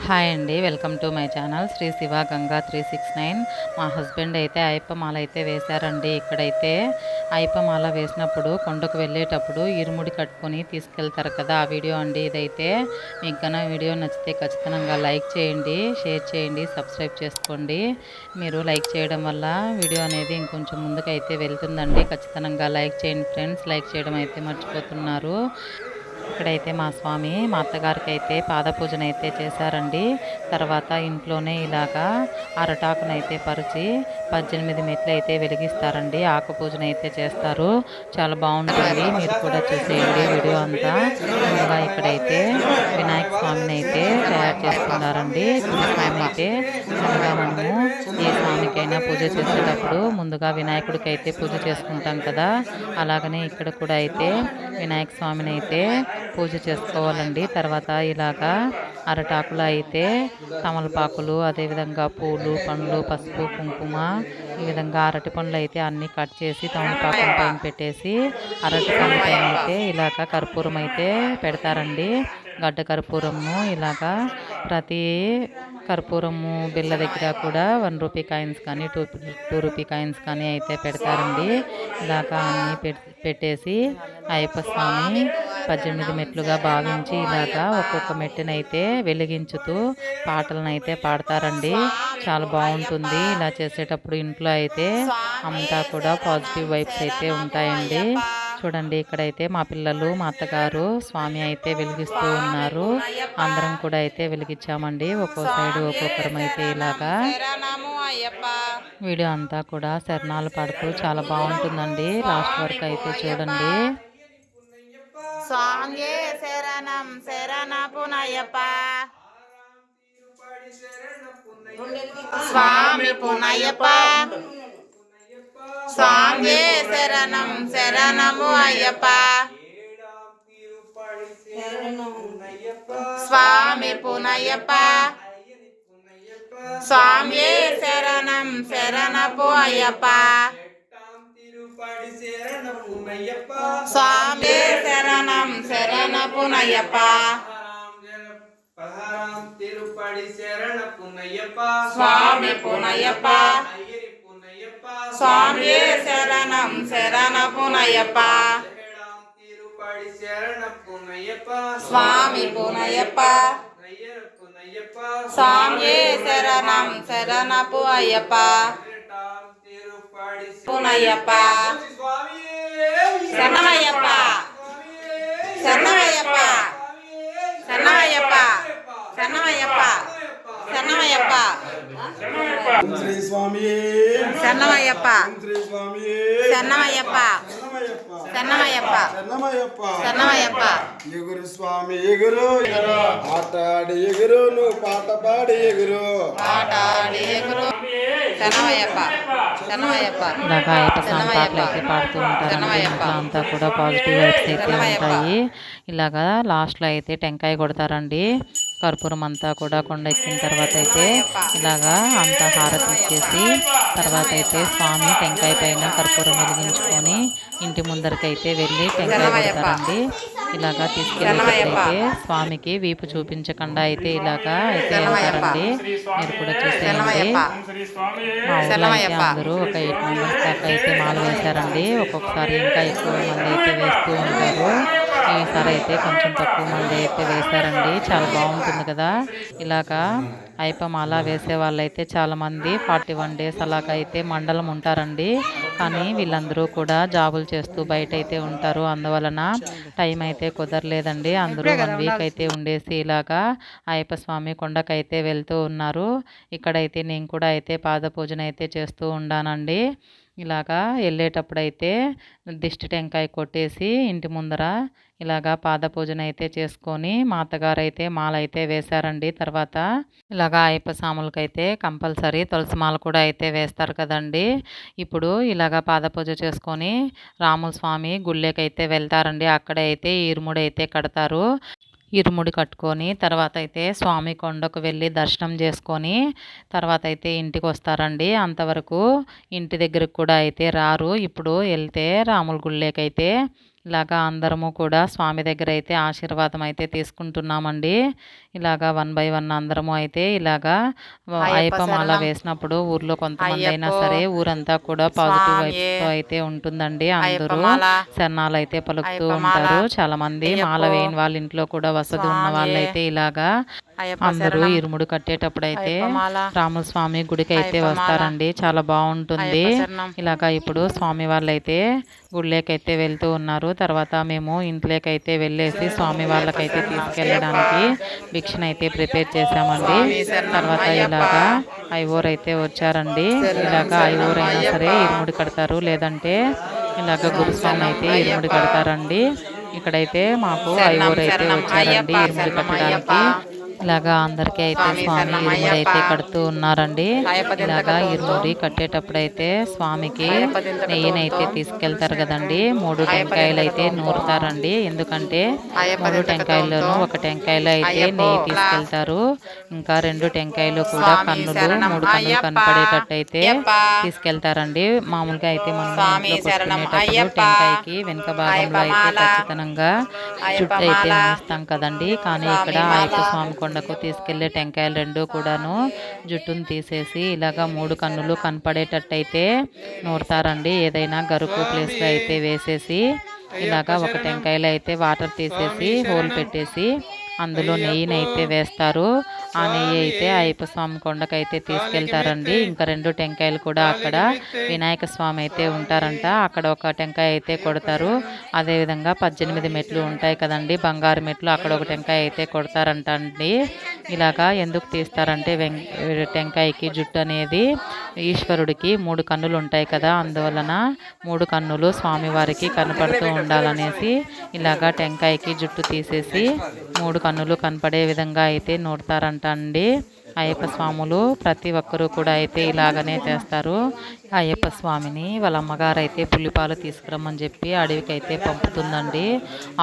Hi అండి welcome to my channel. Sri Shiva Ganga three six nine. మా husband అయితే అయ్యప్పమాల అయితే వేశారండి. ఇక్కడైతే అయ్యప్పమాల వేసినప్పుడు కొండకు వెళ్ళేటప్పుడు ఇరుముడి కట్టుకొని తీసుకెళ్తారు కదా ఆ వీడియో అండి ఇదైతే. మీకు కన్నా వీడియో నచ్చితే ఖచ్చితంగా లైక్ చేయండి షేర్ చేయండి సబ్స్క్రైబ్ చేసుకోండి. మీరు లైక్ చేయడం వల్ల వీడియో అనేది ఇంకొంచెం ముందుకు అయితే వెళ్తుందండి. ఖచ్చితంగా లైక్ చేయండి ఫ్రెండ్స్. లైక్ చేయడం అయితే మర్చిపోతున్నారు. ఇక్కడైతే మా స్వామి మా అత్తగారికి అయితే పాద పూజన అయితే చేశారండి. తర్వాత ఇంట్లోనే ఇలాగా అరటాకునైతే పరిచి పద్దెనిమిది మెట్లు అయితే వెలిగిస్తారండి. ఆకు పూజన అయితే చేస్తారు. చాలా బాగుంటుంది. మీరు కూడా చూసేయండి వీడియో అంతా. ముందుగా ఇక్కడైతే వినాయక స్వామిని అయితే తయారు చేసుకున్నారండి. స్వామి అయితే ముందుగా మనము ఏ స్వామికైనా పూజ చేసేటప్పుడు ముందుగా వినాయకుడికి అయితే పూజ చేసుకుంటాం కదా. అలాగనే ఇక్కడ కూడా అయితే వినాయక స్వామిని అయితే పూజ చేసుకోవాలండి. తర్వాత ఇలాగా అరటాకులు అయితే తమలపాకులు అదేవిధంగా పూలు పండ్లు పసుపు కుంకుమ ఈ విధంగా అరటి పండ్లు అయితే అన్నీ కట్ చేసి తమలపాకుల పైన పెట్టేసి అరటి పండ్ల పైన అయితే ఇలాగ కర్పూరం అయితే పెడతారండి. గడ్డ కర్పూరము ఇలాగా ప్రతి కర్పూరము బిళ్ళ దగ్గర కూడా వన్ రూపీ కాయిన్స్ కానీ టూ టూ రూపీ కాయిన్స్ కానీ అయితే పెడతారండి. ఇలాగా అన్నీ పెట్టేసి అయ్యప్ప స్వామి పద్దెనిమిది మెట్లుగా భావించి ఇలాగా ఒక్కొక్క మెట్టునైతే వెలిగించుతూ పాటలనైతే పాడతారండి. చాలా బాగుంటుంది. ఇలా చేసేటప్పుడు ఇంట్లో అయితే అంతా కూడా పాజిటివ్ వైబ్స్ అయితే ఉంటాయండి. చూడండి ఇక్కడైతే మా పిల్లలు మా అత్తగారు స్వామి అయితే వెలిగిస్తూ ఉన్నారు. అందరం కూడా అయితే వెలిగించామండి. ఒక్కో సైడ్ ఒక్కొక్కరం అయితే ఇలాగా వీడియో అంతా కూడా శరణాలు పడుతూ చాలా బాగుంటుందండి. లాస్ట్ వరకు అయితే చూడండి. స్వామి శరణం శరణ పునయ్యప్ప స్వామి పునయ్యప్ప స్వామి శరణం శరణము అయ్యప్ప. స్వామి పునయ్యప్ప స్వామి శరణం శరణపు అయ్యప్ప. சுவாமி சரணம் சரண புனையப்பா திருப்படி சரண புனையப்பா. சுவாமி புனையப்பா. சுவாமியே சரணம் சரண புனையப்பா. சுவாமி புனையப்பா. சாமியே சரணம் சரணப்பு ஐயப்பா తిరుపడి పునయ్యప్ప స్వామి శరణమయ్యప్ప శరణమయ్యప్ప శరణమయ్యప్ప శరణమయ్యప్ప శరణమయ్యప్ప ఎగురు స్వామి ఎగురు. ఆట ఆడి ఎగురు నువ్వు పాట పాడి ఎగురు. ఆటాడి ఎగురు. అయితే పాడుతూ అంతా కూడా పాజిటివ్ వైబ్స్ అయితే శరణమయ్యప్ప. ఉంటాయి. ఇలాగా లాస్ట్లో అయితే టెంకాయ కొడతారండి. కర్పూరం అంతా కూడా కొండ ఎక్కిన తర్వాత అయితే ఇలాగా అంతా హారతి ఇచ్చేసి తర్వాత అయితే స్వామి టెంకాయ పైన కర్పూరం వెలిగించుకొని ఇంటి ముందరకైతే వెళ్ళి టెంకాయ పెడతారండి ఇలాగా తీసుకెళ్ళేటప్పుడైతే స్వామికి వీపు చూపించకుండా అయితే ఇలాగా అయితే వెళ్తారండి. మీరు కూడా చూసేయండి మా ఊళ్ళో అయితే అందరూ ఒక ఎయిట్ మెంబర్స్ దాకా అయితే మాలు వేశారండి. ఒక్కొక్కసారి ఇంకా ఎక్కువ మంది అయితే వేస్తూ ఉంటారు. ఈసారి అయితే కొంచెం తక్కువ మంది అయితే వేశారండి. చాలా బాగుంటుంది కదా. ఇలాగా అయ్యప్ప మాల వేసే వాళ్ళైతే చాలా మంది ఫార్టీ వన్ డేస్ అలాగ అయితే మండలం ఉంటారండి. కానీ వీళ్ళందరూ కూడా జాబులు చేస్తూ బయట అయితే ఉంటారు. అందువలన టైం అయితే కుదరలేదండి. అందరూ వన్ వీక్ అయితే ఉండేసి ఇలాగా అయ్యప్ప స్వామి కొండకైతే వెళ్తూ ఉన్నారు. ఇక్కడైతే నేను కూడా అయితే పాద పూజన అయితే చేస్తూ ఉండానండి. ఇలాగా వెళ్ళేటప్పుడు అయితే దిష్టి టెంకాయ కొట్టేసి ఇంటి ముందర ఇలాగా పాద పూజన అయితే చేసుకొని మా అత్తగారు అయితే మాల అయితే వేశారండి. తర్వాత ఇలాగా అయ్యప్ప స్వాములకైతే కంపల్సరీ తులసి మాల కూడా అయితే వేస్తారు కదండి. ఇప్పుడు ఇలాగా పాద పూజ చేసుకొని రాముల స్వామి గుళ్ళేకైతే వెళ్తారండి. అక్కడే అయితే ఇరుముడి అయితే కడతారు. ఇరుముడి కట్టుకొని తర్వాత అయితే స్వామి కొండకు వెళ్ళి దర్శనం చేసుకొని తర్వాత అయితే ఇంటికి వస్తారండి. అంతవరకు ఇంటి దగ్గరకు కూడా అయితే రారు. ఇప్పుడు వెళ్తే రాముల గుళ్ళకైతే ఇలాగా అందరము కూడా స్వామి దగ్గర అయితే ఆశీర్వాదం అయితే తీసుకుంటున్నామండి. ఇలాగా వన్ బై వన్ అందరము అయితే ఇలాగా అయ్యప్ప మాల వేసినప్పుడు ఊర్లో కొంతమంది అయినా సరే ఊరంతా కూడా పాజిటివ్ వైబ్స్ అయితే ఉంటుందండి. అందరూ శరణాలు అయితే పలుకుతూ ఉంటారు. చాలా మంది మాల వేయని వాళ్ళ ఇంట్లో కూడా వసతి ఉన్న వాళ్ళైతే ఇలాగా అందరూ ఇరుముడు కట్టేటప్పుడు అయితే రామస్వామి గుడికి అయితే వస్తారండి. చాలా బాగుంటుంది. ఇలాగా ఇప్పుడు స్వామి వాళ్ళైతే గుడిలోకైతే వెళ్తూ ఉన్నారు. తర్వాత మేము ఇంట్లోకైతే వెళ్ళేసి స్వామి వాళ్ళకైతే తీసుకెళ్ళడానికి భిక్షను అయితే ప్రిపేర్ చేసామండి తర్వాత ఇలాగా ఐవోర్ అయితే వచ్చారండి. ఇలాగా ఐవోర్ అయినా సరే ఇరుముడి కడతారు. లేదంటే ఇలాగ గురుస్వామి అయితే ఇరుముడి కడతారండి. ఇక్కడైతే మాకు ఐవోర్ అయితే వచ్చారండి ఇరుముడి కట్టడానికి. ఇలాగా అందరికీ అయితే స్వామి ఇరుముడి అయితే కడుతూ ఉన్నారండి. ఇలాగా ఇరుముడి కట్టేటప్పుడు అయితే స్వామికి నెయ్యినైతే తీసుకెళ్తారు కదండి. మూడు టెంకాయలు అయితే నూరుతారండి. ఎందుకంటే మూడు టెంకాయల్లోనూ ఒక టెంకాయలో అయితే నెయ్యి తీసుకెళ్తారు. ఇంకా రెండు టెంకాయలు కూడా కన్నులు మూడు కన్నులు కనపడేటట్టు అయితే తీసుకెళ్తారండి. మామూలుగా అయితే మనం కొట్టుకునేటప్పుడు టెంకాయకి వెనుక భాగంలో అయితే ఖచ్చితంగా చుట్టూ అయితే ఉంచుతాం కదండి. కానీ ఇక్కడ అయ్యప్ప స్వామి కొండకు తీసుకెళ్ళే టెంకాయలు రెండు కూడాను జుట్టును తీసేసి ఇలాగా మూడు కన్నులు కనపడేటట్టయితే నూరుతారండి. ఏదైనా గరుకు ప్లేస్లో అయితే వేసేసి ఇలాగా ఒక టెంకాయలో అయితే వాటర్ తీసేసి హోల్ పెట్టేసి అందులో నెయ్యిని అయితే వేస్తారు. ఆ నెయ్యి అయితే అయ్యప్ప స్వామి కొండకైతే తీసుకెళ్తారండి. ఇంకా రెండు టెంకాయలు కూడా అక్కడ వినాయక స్వామి అయితే ఉంటారంట. అక్కడ ఒక టెంకాయ అయితే కొడతారు. అదేవిధంగా పద్దెనిమిది మెట్లు ఉంటాయి కదండి. బంగారు మెట్లు అక్కడ ఒక టెంకాయ అయితే కొడతారంట అండి ఇలాగా ఎందుకు తీస్తారంటే టెంకాయకి జుట్టు అనేది ఈశ్వరుడికి మూడు కన్నులు ఉంటాయి కదా. అందువలన మూడు కన్నులు స్వామివారికి కనపడుతూ ఉండాలనేసి ఇలాగా టెంకాయకి జుట్టు తీసేసి మూడు కన్నులు కనపడే విధంగా అయితే నూడతారంట అండి అయ్యప్ప స్వాములు ప్రతి ఒక్కరూ కూడా అయితే ఇలాగనే చేస్తారు. అయ్యప్ప స్వామిని వాళ్ళ అమ్మగారు అయితే పులిపాలు తీసుకురమ్మని చెప్పి అడవికి అయితే పంపుతుందండి.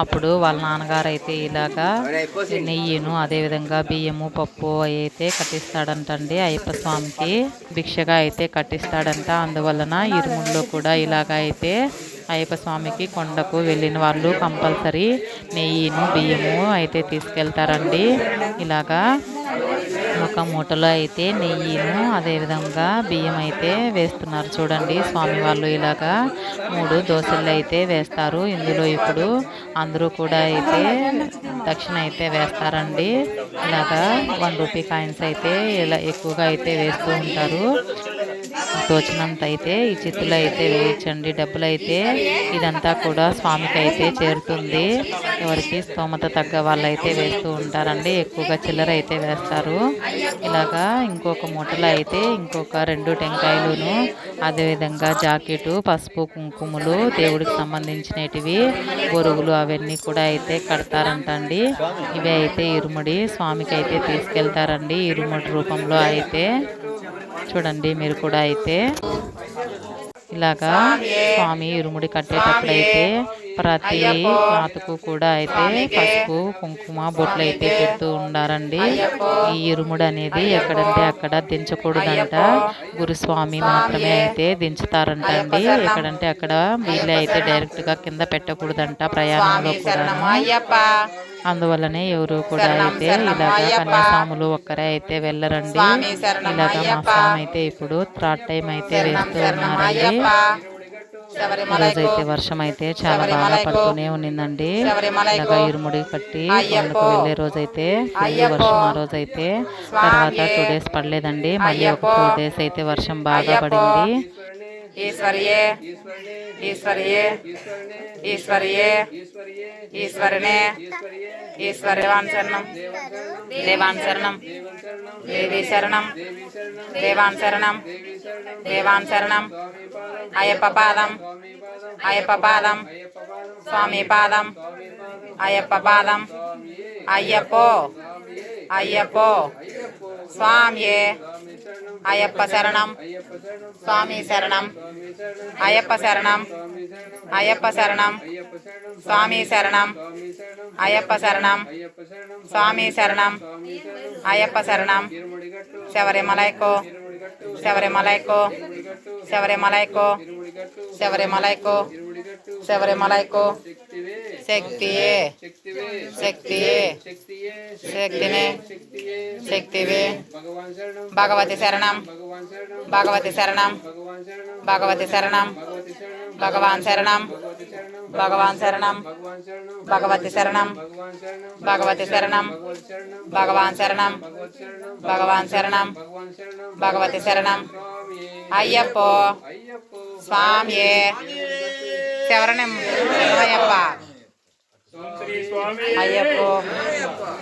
అప్పుడు వాళ్ళ నాన్నగారు అయితే ఇలాగా నెయ్యిను అదేవిధంగా బియ్యము పప్పు అయితే కట్టిస్తాడంటండి. అయ్యప్ప స్వామికి భిక్షగా అయితే కట్టిస్తాడంట. అందువలన ఇరుముల్లో కూడా ఇలాగ అయితే అయ్యప్ప స్వామికి కొండకు వెళ్ళిన వాళ్ళు కంపల్సరీ నెయ్యిను బియ్యము అయితే తీసుకెళ్తారండి. ఇలాగా ఒక మూటలో అయితే నెయ్యిను అదేవిధంగా బియ్యం అయితే వేస్తున్నారు చూడండి స్వామి వాళ్ళు. ఇలాగా మూడు దోశలు అయితే వేస్తారు. ఇందులో ఇప్పుడు అందరూ కూడా అయితే దక్షిణ అయితే వేస్తారండి. ఇలాగా వన్ రూపీ కాయిన్స్ అయితే ఇలా ఎక్కువగా అయితే వేస్తూ ఉంటారు. తోచినంత అయితే ఈ చిత్తులు అయితే వేయించండి డబ్బులు అయితే ఇదంతా కూడా స్వామికి అయితే చేరుతుంది. ఎవరికి స్తోమత తగ్గ వాళ్ళు అయితే వేస్తూ ఉంటారండి ఎక్కువగా చిల్లర అయితే వేస్తారు. ఇలాగా ఇంకొక మూటలో అయితే ఇంకొక రెండు టెంకాయలును అదేవిధంగా జాకెట్ పసుపు కుంకుమలు దేవుడికి సంబంధించినటివి బొరుగులు అవన్నీ కూడా అయితే కడతారంటండి. ఇవి అయితే ఇరుముడి స్వామికి అయితే తీసుకెళ్తారండి ఇరుముడి రూపంలో అయితే. చూడండి మీరు కూడా అయితే. ఇలాగా స్వామి ఇరుముడి కట్టేటప్పుడు అయితే ప్రతి పాతకు కూడా అయితే పసుపు కుంకుమ బొట్లు అయితే పెడుతూ ఉండారండి. ఈ ఇరుముడు అనేది ఎక్కడంటే అక్కడ దించకూడదంట. గురుస్వామి మాత్రమే అయితే దించుతారంట అండి ఎక్కడంటే అక్కడ వీళ్ళే అయితే డైరెక్ట్గా కింద పెట్టకూడదంట ప్రయాణంలో కూడా అందువల్లనే ఎవరు కూడా అయితే ఇలాగా కన్యాస్వాములు ఒక్కరే అయితే వెళ్ళరండి. ఇలాగా మా స్వామి అయితే ఇప్పుడు థర్డ్ టైం అయితే వేస్తూ ఉన్నారండి. అయ్యప్ప. శబరిమల రోజైతే వర్షం అయితే చాలా బాగా పడుతూనే ఉన్నిందండి. ఇలాగా ఇరుముడి కట్టి కొండకు వెళ్ళే రోజైతే వర్షం ఆ రోజైతే తర్వాత టూ డేస్ పడలేదండి. మళ్ళీ ఒక ఫోర్ డేస్ అయితే వర్షం బాగా పడింది. ఈశ్వర్యే ఈశ్వర్యే ఈశ్వర్యే ఈశ్వరనే ఈశ్వరవాన్ శరణం దేవాన్ శరణం దేవి దేవాన్ శరణం దేవాన్ శరణం అయ్యప్ప పాదం అయ్యప్ప పాదం స్వామి పాదం అయ్యప్ప పాదం అయ్యప్పో అయ్యప్పో స్వామియే. అయ్యప్ప శరణం. స్వామి శరణం. అయ్యప్ప శరణం. అయ్యప్ప శరణం. స్వామి శరణం. అయ్యప్ప శరణం. స్వామి శరణం. అయ్యప్ప శరణం. శబరిమలైకో శబరిమలైకో శబరిమలైకో శబరిమలైకో శబరిమల శక్తియే. శక్తియే. శక్తినే. శక్తివే. భగవతి శరణం. భగవతి శరణం. భగవతి శరణం. భగవాన్ శరణం. భగవాన్ శరణం. భగవతి శరణం. భగవతి శరణం. భగవాన్ శరణం. భగవాన్ శరణం. భగవతి శరణం. అయ్యప్పో అయ్యప్పో స్వామియే శరణం శరణమయ్యప్ప శ్రీ స్వామి అయ్యప్పో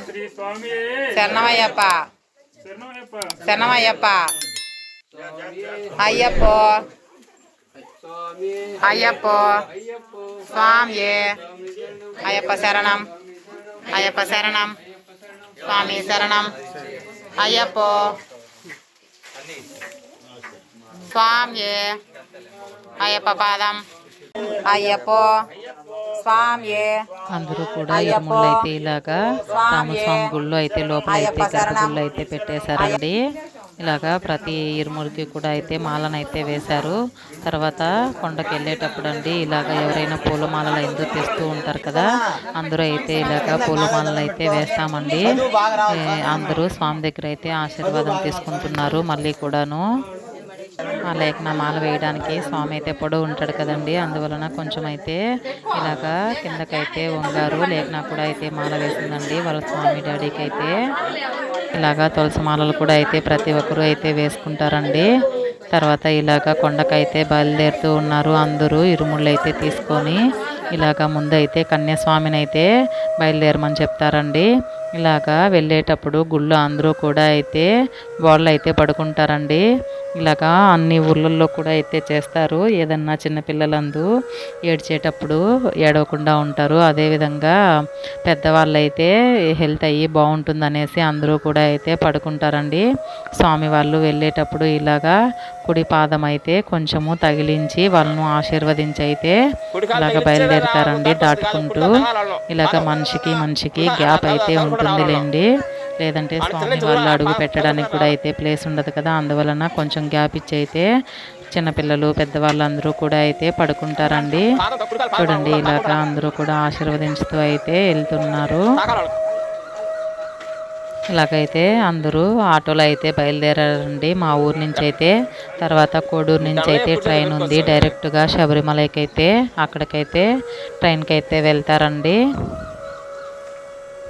శ్రీ స్వామి శరణమయ్యప్ప శరణమయ్యప్ప శరణమయ్యప్ప అయ్యప్పో స్వామియే అయ్యప్పో అయ్యప్పో స్వామియే అయ్యప్ప శరణం అయ్యప్ప శరణం స్వామి శరణం అయ్యప్పో స్వామియే అయ్యప్ప పాదం. అయ్యప్పో అందరూ కూడా ఇరుముళ్ళు అయితే ఇలాగా రామస్వామి గుళ్ళో అయితే లోపల అయితే గర్భగుళ్ళు అయితే పెట్టేశారండి. ఇలాగా ప్రతి ఇరుముడికి కూడా అయితే మాలను వేశారు. తర్వాత కొండకి వెళ్ళేటప్పుడు అండి ఇలాగ ఎవరైనా పూలమాలలు ఎందుకు తెస్తూ ఉంటారు కదా అందరూ అయితే ఇలాగ పూలమాలలు అయితే వేస్తామండి. అందరూ స్వామి దగ్గర అయితే ఆశీర్వాదం తీసుకుంటున్నారు మళ్ళీ కూడాను. ఆ లేఖన మాల వేయడానికి స్వామి అయితే పొడవు ఉంటాడు కదండి. అందువలన కొంచెం అయితే ఇలాగా కిందకైతే వంగారు లేఖన కూడా అయితే మాల వేసిందండి. వాళ్ళ స్వామి డాడీకి అయితే ఇలాగా తులసి మాలలు కూడా అయితే ప్రతి ఒక్కరూ అయితే వేసుకుంటారండి. తర్వాత ఇలాగ కొండకైతే బయలుదేరుతూ ఉన్నారు అందరూ ఇరుముళ్ళు అయితే తీసుకొని. ఇలాగా ముందైతే కన్యాస్వామిని అయితే బయలుదేరమని చెప్తారండి. ఇలాగా వెళ్ళేటప్పుడు గుళ్ళు అందరూ కూడా అయితే వాళ్ళు అయితే పడుకుంటారండి. ఇలాగా అన్ని ఊర్లలో కూడా అయితే చేస్తారు ఏదన్నా చిన్నపిల్లలందు ఏడ్చేటప్పుడు ఏడవకుండా ఉంటారు అదేవిధంగా పెద్దవాళ్ళు అయితే హెల్త్ అయ్యి బాగుంటుందనేసి అందరూ కూడా అయితే పడుకుంటారండి స్వామి వాళ్ళు వెళ్ళేటప్పుడు ఇలాగా కుడి పాదం అయితే కొంచెము తగిలించి వాళ్ళను ఆశీర్వదించి అయితే ఇలాగ బయలుదేరుతారండి దాటుకుంటూ ఇలాగ మనిషికి మనిషికి గ్యాప్ అయితే ఉంటుందిలేండి లేదంటే స్వామి వాళ్ళు అడుగు పెట్టడానికి కూడా అయితే ప్లేస్ ఉండదు కదా. అందువలన కొంచెం గ్యాప్ ఇచ్చి అయితే చిన్నపిల్లలు పెద్దవాళ్ళు అందరూ కూడా అయితే పడుకుంటారండి. చూడండి ఇలాగా అందరూ కూడా ఆశీర్వదించుతూ అయితే వెళ్తున్నారు. ఇలాగైతే అందరూ ఆటోలో అయితే బయలుదేరారండి. మా ఊరు నుంచి అయితే తర్వాత కోడూరు నుంచి అయితే ట్రైన్ ఉంది. డైరెక్ట్గా శబరిమలకి అయితే అక్కడికైతే ట్రైన్కి అయితే వెళ్తారండి.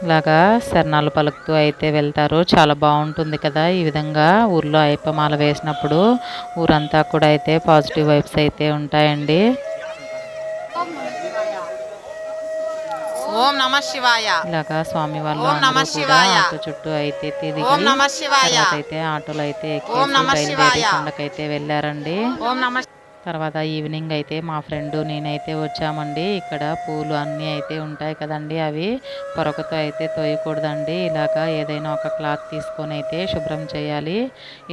ఇలాగా శరణాలు పలుకుతూ అయితే వెళ్తారు. చాలా బాగుంటుంది కదా ఈ విధంగా ఊర్లో అయ్యప్పమాల వేసినప్పుడు. ఊరంతా కూడా అయితే పాజిటివ్ వైబ్స్ అయితే ఉంటాయండి. ఓం నమ శివాయ. ఇలాగా స్వామి వాళ్ళు ఓం నమః అందరూ కూడా శివాయ. ఆటో చుట్టూ అయితే తిరిగి ఓం నమ శివాయ. తర్వాత అయితే ఆటోలో అయితే ఎక్కేసి ఓం నమః బయలుదేరి శివాయ. కొండకైతే వెళ్ళారండి. ఓం నమ తర్వాత ఈవినింగ్ అయితే మా ఫ్రెండ్ నేనైతే వచ్చామండి. ఇక్కడ పూలు అన్నీ అయితే ఉంటాయి కదండి అవి. పొరకతో అయితే తోయకూడదండి. ఇలాగా ఏదైనా ఒక క్లాత్ తీసుకొని అయితే శుభ్రం చేయాలి.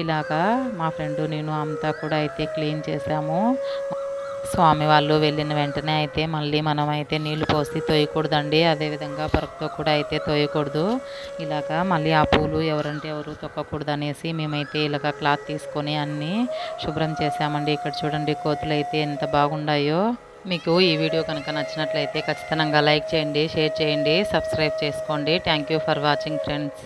ఇలాగా మా ఫ్రెండ్ నేను అంతా కూడా అయితే క్లీన్ చేసాము. స్వామి వాళ్ళు వెళ్ళిన వెంటనే అయితే మళ్ళీ మనం అయితే నీళ్ళు పోసి తోయకూడదండి. అదేవిధంగా పొరకతో కూడా అయితే తోయకూడదు. ఇలాగా మళ్ళీ ఆ పూలు ఎవరంటే ఎవరు తొక్కకూడదు అనేసి మేమైతే ఇలాగ క్లాత్ తీసుకొని అన్నీ శుభ్రం చేసామండి ఇక్కడ చూడండి కోతులు అయితే ఎంత బాగున్నాయో మీకు ఈ వీడియో కనుక నచ్చినట్లయితే ఖచ్చితంగా లైక్ చేయండి షేర్ చేయండి సబ్స్క్రైబ్ చేసుకోండి. Thank you for watching friends.